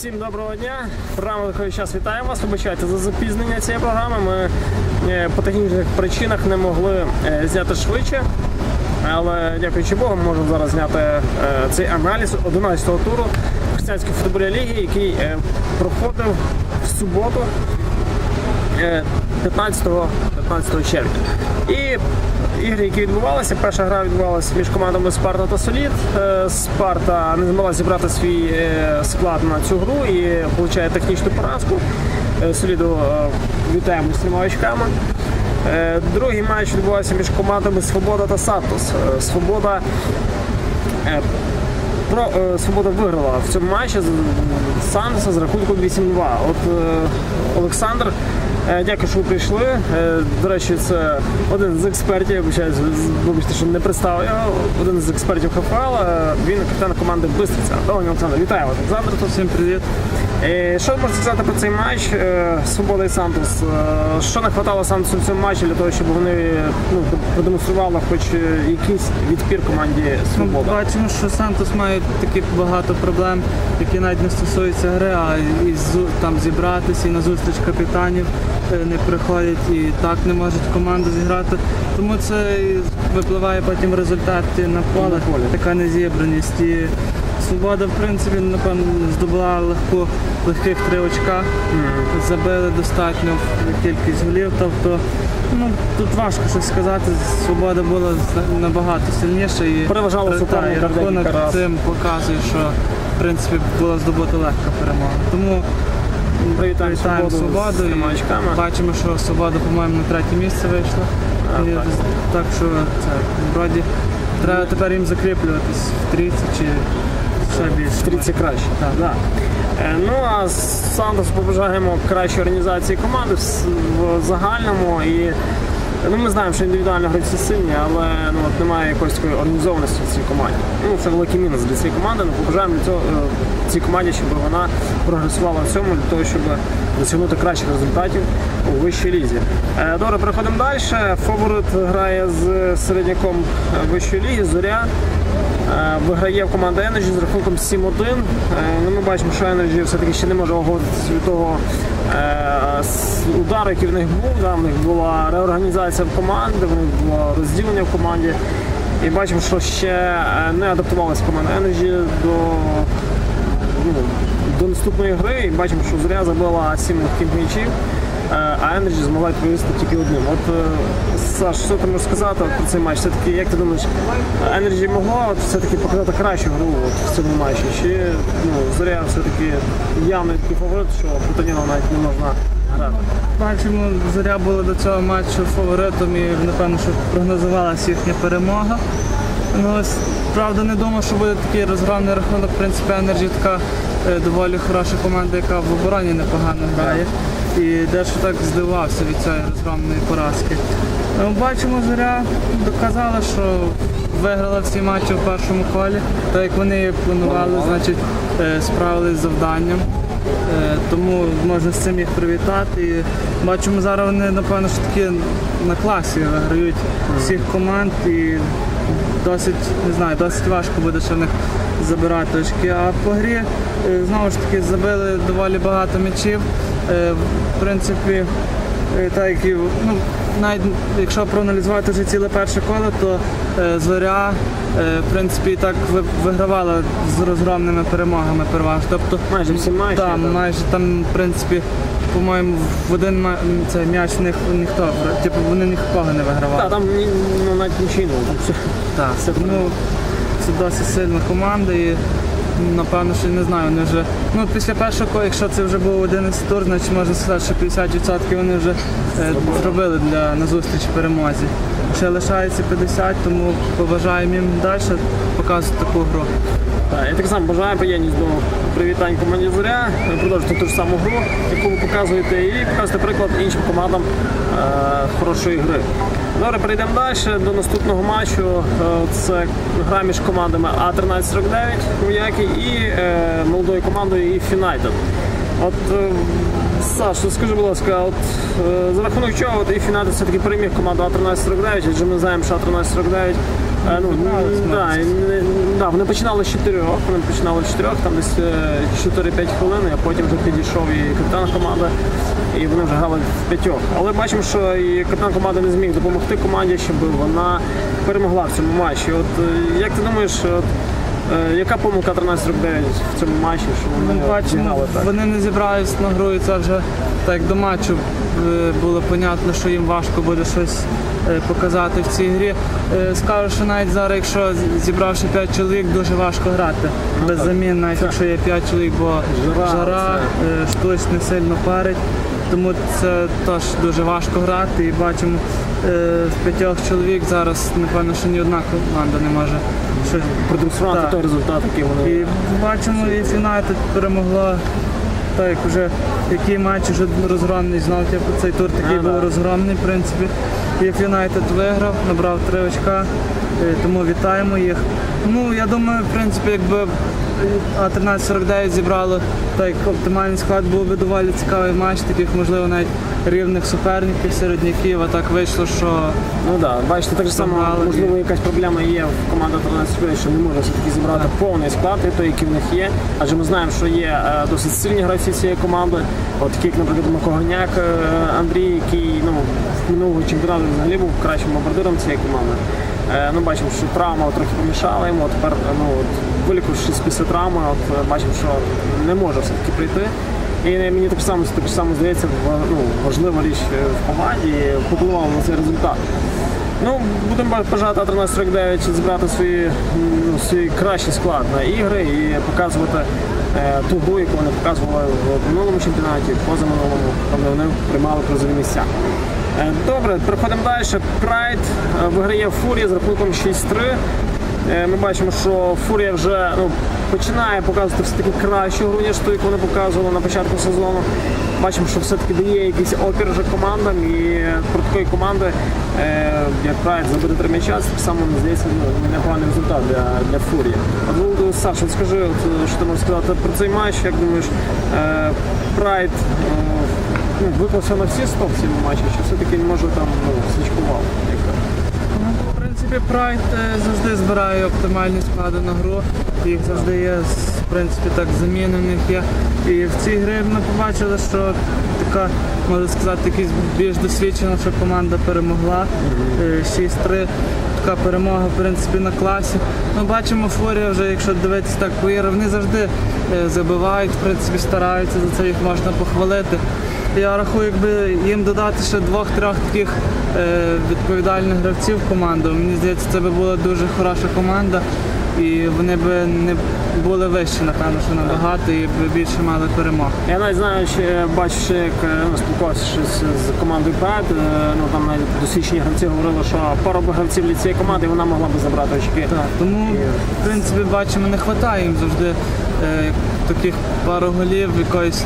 Всім доброго дня. Програма такий час вітаю вас. Вибачайте за запізнення цієї програми. Ми е, по технічних причинах не могли е, зняти швидше. Але дякуючи Богу, ми можемо зараз зняти е, цей аналіз 11-го туру християнської футбольної ліги, який проходив в суботу е, 15, 15 червня. І ігри, які відбувалися, перша гра відбувалася між командами Спарта та Солід. Е, Спарта не змогла зібрати свій е, склад на цю гру і отримує технічну поразку. Е, Соліду вітаємо з трьома очками. Другий матч відбувався між командами Свобода та Сантос. Свобода про, Свобода виграла в цьому матчі з Сандеса з рахунком 8-2. От Олександр, дякую, що ви прийшли. Е, до речі, це один з експертів, я вибачаюсь, вибачте, що не представив його. Один з експертів ХФЛ. е, він капітан команди Бистриця. Дня, Олександр, вітаю вас, Олександр. Всім привіт. Е, Що можете сказати про цей матч е, Свобода і Сантос? Е, Що не вистачало Сантосу в цьому матчі для того, щоб вони ну, продемонстрували хоч якийсь відпір команді Ми бачимо, що Сантос має такі багато проблем, які навіть не стосуються гри, а і там зібратися і на зустріч капітанів не приходять і так не можуть команду зіграти. Тому це випливає потім в результаті на поле, На полі. така незібраність. І Свобода, в принципі, напевно, здобула легку, легких три очка, забили достатньо кількість голів. Тобто, ну тут важко щось сказати. Свобода була набагато сильніша і Переважала суперника і рахунок цим показує, що в принципі була здобута легка перемога. Тому Привітаємо вітаємо Свободу свободу і очками. бачимо, що свобода, по-моєму, на третє місце вийшла. А, І так. так що це вроді треба тепер їм закріплюватись в трійці чи ще. В трійці краще. Так. Да. Е, Ну а Сантос побажаємо кращої організації команди в загальному. І ну, ми знаємо, що індивідуально гравці сильні, але ну, от немає якоїсь такої організованості в цій команді. Ну, це великий мінус для цієї команди. Ми побажаємо для цього, е, цій команді, щоб вона прогресувала в цьому для того, щоб досягнути кращих результатів у вищій лізі. Е, Добре, переходимо далі. Фаворит грає з середняком вищої ліги Зоря. Е, Виграє команда Energy з рахунком 7-1. Е, Ну, ми бачимо, що Energy все-таки ще не може оговтатися від того е, удару, який в них був. Да, в них була реорганізація в команді, в них було розділення в команді. І бачимо, що ще не адаптувалася команда Energy до, ну, до наступної гри. І бачимо, що Зоря забила 7 легких м'ячів. А Energy змогла відповісти тільки одним. От е, Саш, що ти можеш сказати про цей матч? Все-таки, як ти думаєш, Energy могла от все-таки показати кращу гру от в цьому матчі? Чи ну, Зоря все-таки явний такий фаворит, що проти нього навіть не можна грати? Бачимо, зоря була до цього матчу фаворитом і напевно, що прогнозувалася їхня перемога. Ну, правда, не думав, що буде такий розгромний рахунок. В принципі, Energy така е, доволі хороша команда, яка в обороні непогано грає. І дещо так здивався від цієї розгромної поразки. Ну, бачимо, зоря доказала, що виграла всі матчі в першому колі. Так як вони планували, значить е, справились з завданням. Е, Тому можна з цим їх привітати. І бачимо, зараз вони, напевно, що такі на класі виграють всіх команд і досить, не знаю, досить важко буде ще в них забирати очки. А по грі е, знову ж таки забили доволі багато м'ячів. Е, В принципі, е, так як і, ну, навіть якщо проаналізувати вже ціле перше коло, то е, зоря е, в принципі так вигравала з розгромними перемогами переважно. Тобто Майже всі матчі. там, так. майже там, в принципі, по-моєму, в один цей м'яч них ніхто, типу, вони нікого не вигравали. Так, там ну, навіть все- Так, Це ну, це досить сильна команда і напевно, що не знаю, вони вже. Ну, після першого, якщо це вже був 11 тур, значить можна сказати, що 50% вони вже е, зробили для назустріч перемозі. Ще лишається 50, тому побажаємо їм далі показувати таку гру. Так, я так само бажаю приєдність до привітань команді Зоря, продовжити ту ж саму гру, яку ви показуєте, і показати приклад іншим командам е, хорошої гри. Добре, перейдемо далі до наступного матчу. Е, Це гра між командами А1349 Вояки і е, молодою командою і Фінайтед. От е, Саш, скажи, будь ласка, от е, за рахунок чого от і Фінайтед все-таки переміг команду А1349, адже ми знаємо, що А1349 Е, Ну, да, ну, і не- да, вони починали з чотирьох, вони починали з чотирьох, там десь е, 4-5 хвилин, а потім вже підійшов і капітан команди, і вони вже грали в п'ятьох. Але бачимо, що і капітан команди не зміг допомогти команді, щоб вона перемогла в цьому матчі. От е, як ти думаєш, от, е, яка помилка 13-49 в цьому матчі, що вони бачимо, зіграли так? вони не зібрались на гру, і це вже так до матчу е, було понятно, що їм важко буде щось е, показати в цій грі. Е, Скажу, що навіть зараз, якщо зібравши 5 чоловік, дуже важко грати. Без замін, навіть якщо є 5 чоловік, бо Жара, е, не сильно парить. Тому це теж дуже важко грати. І бачимо е, в п'ятьох чоловік зараз, напевно, що ні одна команда не може щось Продемонструвати той результат, який вони. і бачимо, і Юнайтед перемогла. Так, як вже який матч вже розгромний, знов типу, цей тур такий був розгромний, в принципі. Як Юнайтед виграв, набрав три очка, е, тому вітаємо їх. Ну, я думаю, в принципі, якби А1349 зібрало так як оптимальний склад, був би доволі цікавий матч, таких, можливо, навіть рівних суперників, середняків, а так вийшло, що Ну так, да. бачите, так само, можливо, якась проблема є в команді 13 людей, що не може все-таки зібрати повний склад, і той, який в них є. Адже ми знаємо, що є е, досить сильні гравці цієї команди. От як, наприклад, Макогоняк е, Андрій, який ну, минулого чемпіонату взагалі був кращим бомбардиром цієї команди. Е, Ну, бачимо, що травма трохи помішала йому. Тепер, ну, от, вилікувшись після травми, от, е, бачимо, що не може все-таки прийти. І мені так само, так само здається, ну, важлива річ е, в команді впливала на цей результат. Ну, будемо бажати 1349 зібрати свої, ну, свій кращий склад на ігри і показувати е, ту гру, яку вони показували в минулому чемпіонаті, позаминулому, де вони приймали призові місця. Е, Добре, переходимо далі. Прайд е, виграє Фурія з рахунком 6-3. Е, Ми бачимо, що Фурія вже ну, починає показувати все-таки кращу гру, ніж ту, яку вони показували на початку сезону. Бачимо, що все-таки дає якийсь опір вже командам і проти такої команди, як Прайд забити три м'яча, це само здається ну, непоганий результат для, для Фурії. От, Саша, скажи, що ти можеш сказати про цей матч, як думаєш, е, Прайд ну, виклався на всі 100 в цьому матчі, чи все-таки може там ну, сличкував? як? Ну, в принципі, Прайд е, завжди збирає оптимальні склади на гру. Їх завжди є, в принципі, так заміни в є. І в цій грі ми побачили, що така, можна сказати, якась більш досвідчена, що команда перемогла. Е, 6-3. Така перемога, в принципі, на класі. Ми бачимо Фурія вже, якщо дивитися так по вони завжди е, забивають, в принципі, стараються, за це їх можна похвалити. Я рахую, якби їм додати ще двох-трьох таких е, відповідальних гравців в команду. Мені здається, це би була дуже хороша команда. І вони б не були вищі, напевно, що набагато, і б більше мали перемог. Я навіть знаю, що бачу, ще як е, ну, спілкувався щось з командою Прайд, е, ну там навіть досвідчені гравці говорили, що пару б гравців для цієї команди вона могла б забрати очки. Так, тому, в принципі, бачимо, не вистачає їм завжди е, таких пару голів, якоїсь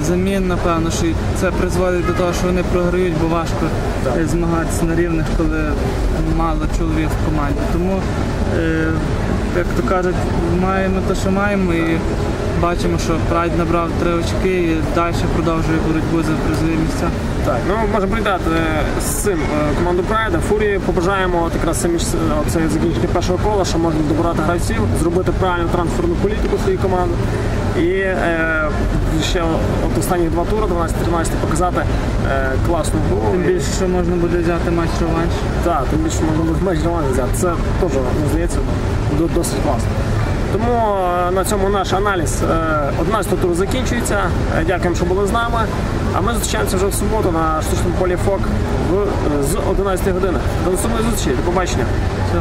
замін, напевно, що це призводить до того, що вони програють, бо важко е, змагатися на рівних, коли мало чоловік в команді. Тому, е, як то кажуть, маємо те, що маємо, і бачимо, що Прайд набрав три очки і далі продовжує боротьбу за призові місця. Так, ну можемо прийняти з цим е, команду Прайда. Фурії побажаємо от якраз самі е, це закінчення першого кола, що можна добирати гравців, зробити правильну трансферну політику своєї команди. І е, ще от останні два тури, 12-13, показати е, класну гру. Тим більше, що можна буде взяти матч реванш. Так, тим більше можна буде матч Романа взяти. Це теж, мені здається, до- досить класно. Тому е, на цьому наш аналіз е, 11 туру закінчується. Е, Дякуємо, що були з нами. А ми зустрічаємося вже в суботу на штучному полі ФОК з 11 години. До наступної зустрічі. До побачення. Все.